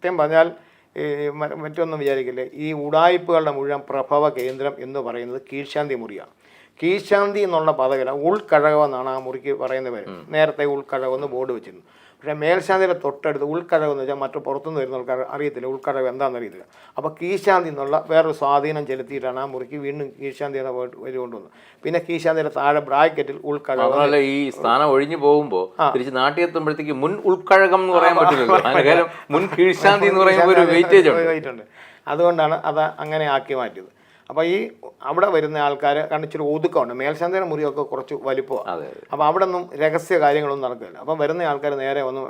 സത്യം പറഞ്ഞാൽ മറ്റൊന്നും വിചാരിക്കില്ലേ. ഈ ഉടായ്പകളുടെ മുഴുവൻ പ്രഭവ കേന്ദ്രം എന്ന് പറയുന്നത് കീഴ്ശാന്തി മുറിയാണ്. കീഴ്ശാന്തി എന്നുള്ള പദവില്ല ഉൾക്കഴകം എന്നാണ് ആ മുറിക്ക് പറയുന്ന പേര്. നേരത്തെ ഉൾക്കഴകം എന്ന് ബോർഡ് വെച്ചിരുന്നു. പക്ഷേ മേൽശാന്തിയുടെ തൊട്ടടുത്ത് ഉൾക്കടവ് എന്ന് വെച്ചാൽ മറ്റു പുറത്തുനിന്ന് വരുന്ന ആൾക്കാർ അറിയത്തില്ല. ഉൾക്കടവ് എന്താണെന്ന് അറിയത്തില്ല. അപ്പോൾ കീശാന്തി എന്നുള്ള വേറൊരു സ്വാധീനം ചെലുത്തിയിട്ടാണ് ആ മുറിക്ക് വീണ്ടും കീശാന്തി എന്ന വരി പിന്നെ കീശാന്തിയുടെ താഴെ ബ്രാക്കറ്റിൽ മാത്രമല്ല ഈ സ്ഥാനം ഒഴിഞ്ഞു പോകുമ്പോൾ തിരിച്ച് നാട്ടിൽ എത്തുമ്പോഴത്തേക്ക് മുൻ ഉൾക്കഴകം എന്ന് പറയാൻ പറ്റില്ല മുൻ കീഴ്ശാന്തി എന്ന് പറയുമ്പോൾ ഒരു വെയിറ്റേജ് ഉണ്ട്. അതുകൊണ്ടാണ് അത് അങ്ങനെ ആക്കി മാറ്റിയത്. അപ്പോൾ ഈ അവിടെ വരുന്ന ആൾക്കാർ കാരണം ഇച്ചിരി ഒതുക്കമുണ്ട്. മേൽശാന്തിയുടെ മുറിയൊക്കെ കുറച്ച് വലിപ്പമാണ് അപ്പോൾ അവിടെ ഒന്നും രഹസ്യ കാര്യങ്ങളൊന്നും നടക്കില്ല. അപ്പം വരുന്ന ആൾക്കാർ നേരെ വന്ന്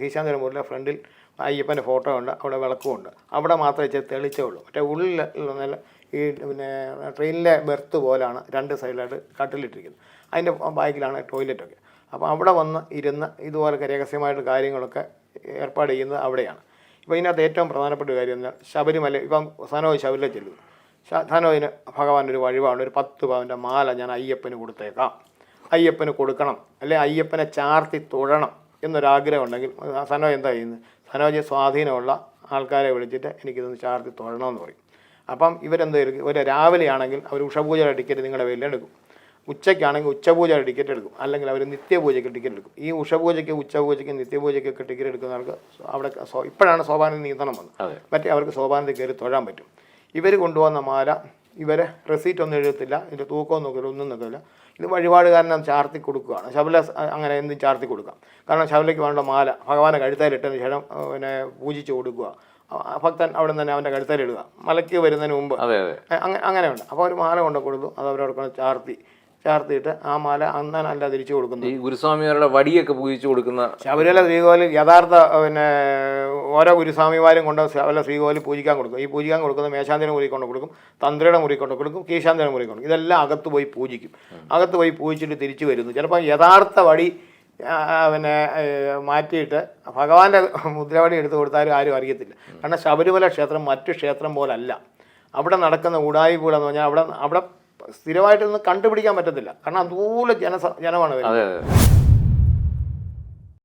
കീശാന്തിയുടെ മുറിയുടെ ഫ്രണ്ടിൽ അയ്യപ്പന്റെ ഫോട്ടോ ഉണ്ട് അവിടെ വിളക്കുമുണ്ട് അവിടെ മാത്രമേ ഇച്ചിരി തെളിച്ചേ ഉള്ളൂ. മറ്റേ ഉള്ളിൽ നല്ല ഈ പിന്നെ ട്രെയിനിലെ ബെർത്ത് പോലാണ് രണ്ട് സൈഡിലായിട്ട് കട്ടിലിട്ടിരിക്കുന്നത്. അതിന്റെ ബാക്കിലാണ് ടോയ്ലറ്റൊക്കെ. അപ്പോൾ അവിടെ വന്ന് ഇരുന്ന് ഇതുപോലൊക്കെ രഹസ്യമായിട്ട് കാര്യങ്ങളൊക്കെ ഏർപ്പാട് ചെയ്യുന്നത് അവിടെയാണ്. ഇപ്പോൾ ഇതിനകത്ത് ഏറ്റവും പ്രധാനപ്പെട്ട കാര്യം എന്നാൽ ശബരിമല ഇപ്പം സനോ ശബരിമല ചെല്ലുന്നു. സനോജിന് ഭഗവാൻ ഒരു വഴിപാട് ഒരു പത്ത് പവന്റെ മാല ഞാൻ അയ്യപ്പന് കൊടുത്തേക്കാം. അയ്യപ്പന് കൊടുക്കണം. അല്ലെ അയ്യപ്പനെ ചാർത്തി തൊഴണം എന്നൊരാഗ്രഹം ഉണ്ടെങ്കിൽ സനോജ് എന്താ ചെയ്യുന്നത്? സനോജ് സ്വാധീനമുള്ള ആൾക്കാരെ വിളിച്ചിട്ട് എനിക്കിതൊന്ന് ചാർത്തി തൊഴണമെന്ന് പറയും. അപ്പം ഇവരെന്ത് ഒരു രാവിലെയാണെങ്കിൽ അവർ ഉഷപൂജയുടെ ടിക്കറ്റ് നിങ്ങളുടെ പേരിൽ എടുക്കും. ഉച്ചയ്ക്കാണെങ്കിൽ ഉച്ചപൂജയുടെ ടിക്കറ്റ് എടുക്കും. അല്ലെങ്കിൽ അവർ നിത്യപൂജയ്ക്ക് ടിക്കറ്റ് എടുക്കും. ഈ ഉഷപൂജയ്ക്ക് ഉച്ചപൂജയ്ക്ക് നിത്യപൂജയ്ക്കൊക്കെ ടിക്കറ്റ് എടുക്കുന്നവർക്ക് അവിടെ ഇപ്പോഴാണ് സോപാനം നീന്തണം വന്നത്. മറ്റേ അവർക്ക് സോപാനത്തിൽ കയറി തൊഴാൻ പറ്റും. ഇവർ കൊണ്ടുവന്ന മാല ഇവരെ റെസീറ്റ് ഒന്നും എഴുതത്തില്ല ഇതിന്റെ തൂക്കവും നോക്കില്ല ഒന്നും നോക്കില്ല ഇത് വഴിപാടുകാരനെ ചാർത്തി കൊടുക്കുകയാണ്. ശബല അങ്ങനെ എന്തും ചാർത്തി കൊടുക്കാം. കാരണം ശബലയ്ക്ക് വേണ്ട മാല ഭഗവാനെ കഴുത്താലിട്ടതിന് ശേഷം പിന്നെ പൂജിച്ച് കൊടുക്കുക. ഭക്തൻ അവിടെ നിന്ന് തന്നെ അവന്റെ കഴുത്താലിടുക മലയ്ക്ക് വരുന്നതിന് മുമ്പ്. അങ്ങനെ അങ്ങനെയുണ്ട്. അപ്പോൾ ഒരു മാല കൊണ്ട് കൊടുത്തു അത് അവരവിടെ കൊണ്ട് ചാർത്തി. ചാർത്തിയിട്ട് ആ മാല അന്നല്ല തിരിച്ചു കൊടുക്കുന്നത്. ഈ ഗുരുസ്വാമിമാരുടെ വടിയൊക്കെ പൂജിച്ചു കൊടുക്കുന്ന ശബരിമല ശ്രീകോലിൽ യഥാർത്ഥ പിന്നെ ഓരോ ഗുരുസ്വാമിമാരും കൊണ്ട് ശബരിമല ശ്രീകോലിൽ പൂജിക്കാൻ കൊടുക്കും. ഈ പൂജിക്കാൻ കൊടുക്കുന്നത് മേശാന്തിനെ മുറി കൊണ്ട് കൊടുക്കും തന്ത്രിയുടെ മുറി കൊണ്ട് കൊടുക്കും കീശാന്തിയുടെ മുറി കൊണ്ട് ഇതെല്ലാം അകത്ത് പോയി പൂജിക്കും. അകത്ത് പോയി പൂജിച്ചിട്ട് തിരിച്ചു വരുന്നു. ചിലപ്പോൾ യഥാർത്ഥ വടി പിന്നെ മാറ്റിയിട്ട് ഭഗവാന്റെ മുദ്രവടി എടുത്ത് കൊടുത്താലും ആരും അറിയത്തില്ല. കാരണം ശബരിമല ക്ഷേത്രം മറ്റു ക്ഷേത്രം പോലല്ല. അവിടെ നടക്കുന്ന ഉടായ്പകളെന്ന് പറഞ്ഞാൽ അവിടെ അവിടെ സ്ഥിരമായിട്ടൊന്നും കണ്ടുപിടിക്കാൻ പറ്റത്തില്ല. കാരണം അതുപോലെ ജന ജനമാണ് വരുന്നത്.